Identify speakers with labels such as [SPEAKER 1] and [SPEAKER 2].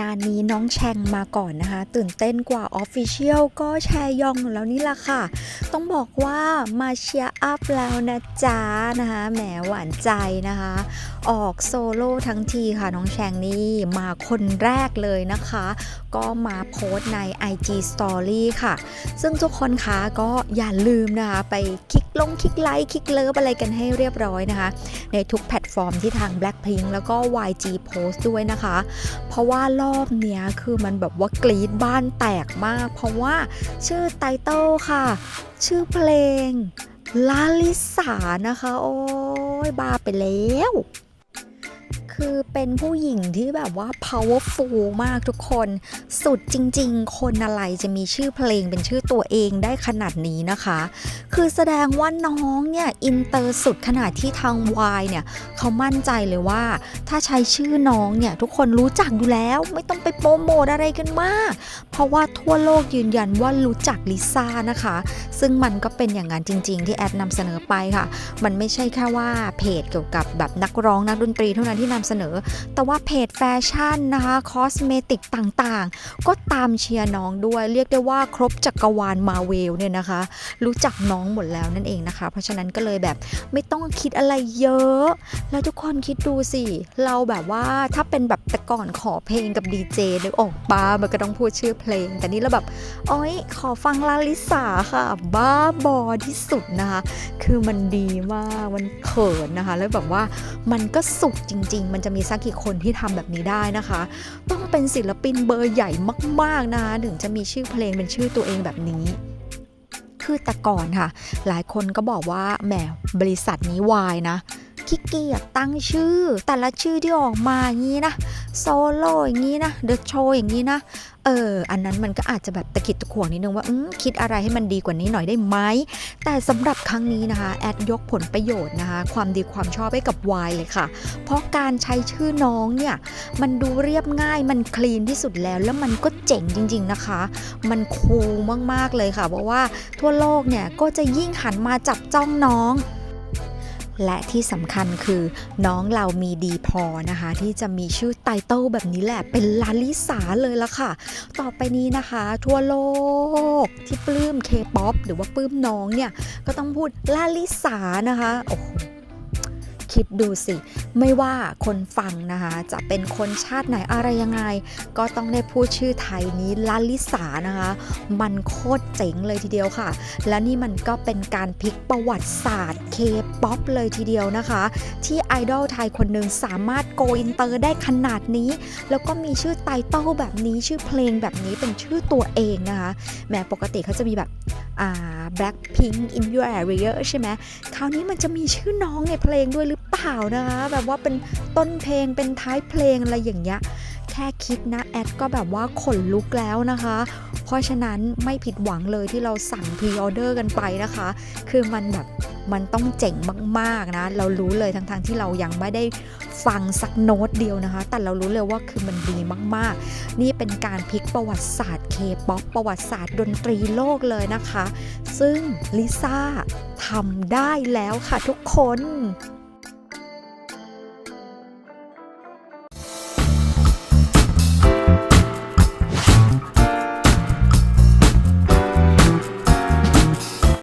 [SPEAKER 1] งานนี้น้องแชงมาก่อนนะคะ ตื่นเต้นกว่าออฟฟิเชียลก็แชร์ยองแล้วนี่ละค่ะ ต้องบอกว่ามาเชียร์อัพแล้วนะจ๊ะนะคะแหมหวานใจนะคะ ออกโซโล่ทั้งทีค่ะ น้องแชงนี่มาคนแรกเลยนะคะ ก็มาโพสใน IG Story ค่ะ ซึ่งทุกคนคะก็อย่าลืมนะคะ ไปคลิกลงคลิกไลค์คลิกเลิฟอะไรกันให้เรียบร้อยนะคะ ในทุกแพลตฟอร์มที่ทาง Blackpink แล้วก็ YG Post ด้วยนะคะ เพราะว่ารอบเนี้ยคือมันแบบว่ากรีดบ้านแตกมาก เพราะว่าชื่อไตเติลค่ะ ชื่อเพลงลาลิสานะคะ โอ้ยบ้าไปแล้ว คือเป็นผู้หญิงที่แบบว่า powerful มากทุกคน สุดจริง ๆ คนอะไรจะมีชื่อเพลงเป็นชื่อตัวเองได้ขนาดนี้นะคะ คือแสดงว่าน้องเนี่ย อินเตอร์สุดขนาดที่ทางวายเนี่ย เขามั่นใจเลยว่า ถ้าใช้ชื่อน้องเนี่ย ทุกคนรู้จักอยู่แล้ว ไม่ต้องไปโปรโมทอะไรกันมาก เพราะว่าทั่วโลกยืนยันว่ารู้จักลิซ่านะคะ ซึ่งมันก็เป็นอย่างนั้นจริง ๆ ที่แอดนำเสนอไปค่ะ มันไม่ใช่แค่ว่าเพจเกี่ยวกับแบบนักร้องนักดนตรีเท่านั้นที่นำเสนอ แต่ว่าเพจแฟชั่นนะคะคอสเมติกต่างๆ ก็ตามเชียร์น้องด้วย เรียกได้ว่าครบจักรวาลมาเวลเนี่ยนะคะ รู้จักน้องหมดแล้วนั่นเองนะคะ เพราะฉะนั้นก็เลยแบบไม่ต้องคิดอะไรเยอะ แล้วทุกคนคิดดูสิ เราแบบว่าถ้าเป็นแบบแต่ก่อนขอเพลงกับดีเจนึกออกปามันก็ต้องพูดชื่อเพลง แต่นี่เราแบบโอ้ยขอฟังลาลิสาค่ะ บ้าบอที่สุดนะคะ คือมันดีมากมันเขินนะคะ แล้วแบบว่ามันก็สุดจริง ๆ มันจะมีสักกี่คนที่ทำแบบนี้ได้นะคะ ต้องเป็นศิลปินเบอร์ใหญ่มากๆนะคะถึงจะมีชื่อเพลงเป็นชื่อตัวเองแบบนี้คือแต่ก่อนค่ะ หลายคนก็บอกว่าแหมบริษัทนี้วายนะขี้เกียจตั้งชื่อ แต่ละชื่อที่ออกมาอย่างนี้นะ โซโล่อย่างนี้นะเดอะโชว์อย่างนี้นะ เออ อันนั้นมันก็อาจจะแบบตะกิดตะขวงนิดนึงว่าอคิดอะไรให้มันดีกว่านี้หน่อยได้ไหม แต่สำหรับครั้งนี้นะคะ แอดยกผลประโยชน์นะคะ ความดีความชอบให้กับวายเลยค่ะ เพราะการใช้ชื่อน้องเนี่ย มันดูเรียบง่ายมันคลีนที่สุดแล้ว แล้วมันก็เจ๋งจริง ๆนะคะ มันคูลมากๆเลยค่ะ เพราะว่าทั่วโลกเนี่ยก็จะยิ่งหันมาจับจ้องน้อง และที่สำคัญคือน้องเรามีดีพอนะคะ ที่จะมีชื่อไตเติลแบบนี้แหละ เป็นลาลิสาเลยละค่ะ ต่อไปนี้นะคะ ทั่วโลกที่ปลื้มเคป๊อปหรือว่าปลื้มน้องเนี่ย ก็ต้องพูดลาลิสานะคะโอ้โห คิดดูสิ ไม่ว่าคนฟังนะคะ จะเป็นคนชาติไหนอะไรยังไง ก็ต้องได้พูดชื่อไทยนี้ลาลิสานะคะ มันโคตรเจ๋งเลยทีเดียวค่ะ และนี่มันก็เป็นการพลิกประวัติศาสตร์เคป๊อปเลยทีเดียวนะคะ ที่ไอดอลไทยคนหนึ่งสามารถโกอินเตอร์ได้ขนาดนี้ แล้วก็มีชื่อไตเติ้ลแบบนี้ชื่อเพลงแบบนี้เป็นชื่อตัวเองนะคะแหม้ปกติเขาจะมีแบบอ่า Blackpink in your area ใช่ไหมคราวนี้มันจะมีชื่อน้องในเพลงด้วยหรือ เปล่านะคะ แบบว่าเป็นต้นเพลงเป็นท้ายเพลงอะไรอย่างเงี้ยแค่คิดนะแอดก็แบบว่าขนลุกแล้วนะคะ เพราะฉะนั้นไม่ผิดหวังเลยที่เราสั่งพรีออเดอร์กันไปนะคะ คือมันแบบมันต้องเจ๋งมากๆนะ เรารู้เลยทั้งๆที่เรายังไม่ได้ฟังสักโน้ตเดียวนะคะ แต่เรารู้เลยว่าคือมันดีมากๆ นี่เป็นการพลิกประวัติศาสตร์เคป๊อปประวัติศาสตร์ดนตรีโลกเลยนะคะ ซึ่งลิซ่าทำได้แล้วค่ะทุกคน